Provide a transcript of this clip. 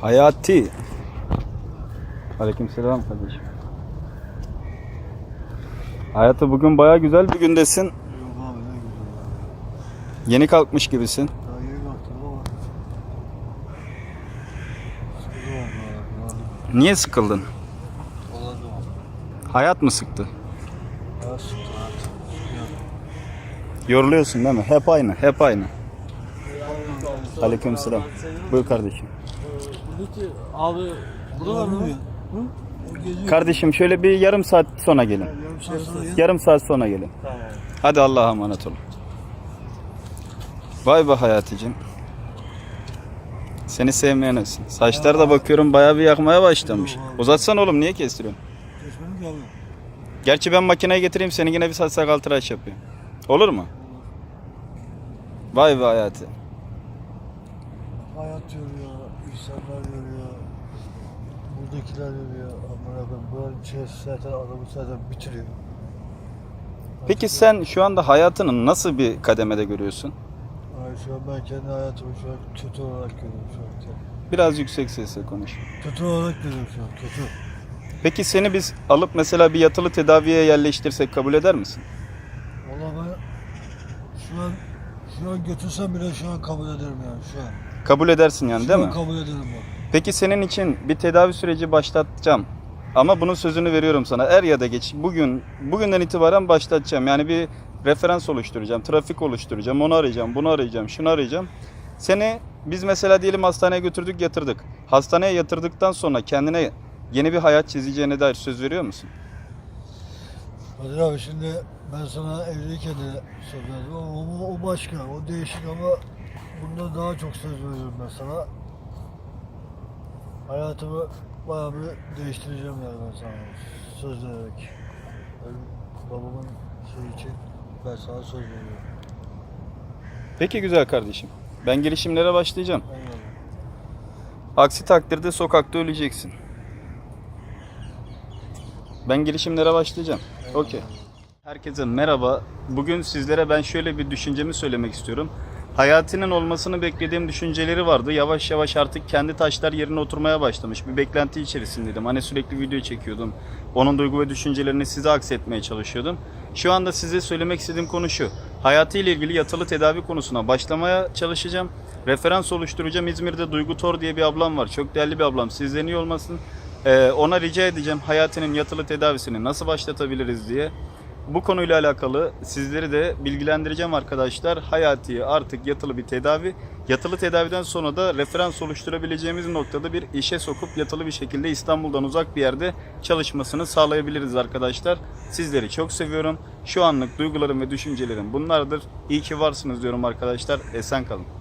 Hayati. Aleykümselam kardeşim. Hayatı bugün baya güzel bir gündesin. Yok abi ne güzel ya. Yeni kalkmış gibisin. Daha yeni baktım ama oldu abi. Niye sıkıldın? Dolandım abi. Hayat mı sıktı? Ya sıktı artık. Yoruluyorsun değil mi? Hep aynı, hep aynı. Aleykümselam. Buyur kardeşim. Abi burada mı? Kardeşim şöyle bir yarım saat sonra gelin. Yarım saat sonra gel. Yarım saat sonra gelin. Tamam. Hadi Allah'a emanet olun. Vay be Hayaticim. Seni sevmeyen olsun. Saçlar da bakıyorum bayağı bir yakmaya başlamış. Uzatsana oğlum niye kestiriyorsun? Gerçi ben makineye getireyim seni yine bir saç sakal tıraş yapayım. Olur mu? Vay be Hayati. Hayat yoruyor, insanlar yoruyor. Buradakiler yoruyor. Amına koyayım. Buranın içerisi zaten adamı zaten bitiriyor. Peki sen şu anda hayatını nasıl bir kademede görüyorsun? Ay şu an ben kendi hayatımı şu an kötü olarak görüyorum şu an. Biraz yüksek sesle konuş. Kötü olarak görüyorum şu an, kötü. Peki seni biz alıp mesela bir yatılı tedaviye yerleştirsek kabul eder misin? Valla ben şu an şu an götürsem bile şu an kabul ederim yani şu an. Kabul edersin yani değil mi? kabul ederim ben. Peki senin için bir tedavi süreci başlatacağım. Ama bunun sözünü veriyorum sana. Er ya da geç. Bugün bugünden itibaren başlatacağım. Yani bir referans oluşturacağım. Trafik oluşturacağım. Onu arayacağım. Bunu arayacağım. Şunu arayacağım. Seni biz mesela diyelim hastaneye götürdük, yatırdık. Hastaneye yatırdıktan sonra kendine yeni bir hayat çizeceğine dair söz veriyor musun? Kadir abi şimdi ben sana evliyken de söz verdim ama o, o başka, o değişik ama bunda daha çok söz veriyorum ben sana. Hayatımı bayağı bir değiştireceğim yani ben sana söz vererek. Benim babamın şey için ben sana söz veriyorum. Peki güzel kardeşim. Ben girişimlere başlayacağım. Eyvallah. Aksi takdirde sokakta öleceksin. Ben girişimlere başlayacağım. Okey. Herkese merhaba. Bugün sizlere ben şöyle bir düşüncemi söylemek istiyorum. Hayatının olmasını beklediğim düşünceleri vardı. Yavaş yavaş artık kendi taşlar yerine oturmaya başlamış. Bir beklenti içerisindeydim. Hani sürekli video çekiyordum. Onun duygu ve düşüncelerini size aksetmeye çalışıyordum. Şu anda size söylemek istediğim konu şu. Hayatıyla ilgili yatılı tedavi konusuna başlamaya çalışacağım. Referans oluşturacağım. İzmir'de Duygu Tor diye bir ablam var. Çok değerli bir ablam. Sizden iyi olmasın. Ee, ona rica edeceğim hayatının yatılı tedavisini nasıl başlatabiliriz diye. Bu konuyla alakalı sizleri de bilgilendireceğim arkadaşlar. Hayati artık yatılı bir tedavi. Yatılı tedaviden sonra da referans oluşturabileceğimiz noktada bir işe sokup yatılı bir şekilde İstanbul'dan uzak bir yerde çalışmasını sağlayabiliriz arkadaşlar. Sizleri çok seviyorum. Şu anlık duygularım ve düşüncelerim bunlardır. İyi ki varsınız diyorum arkadaşlar. Esen kalın.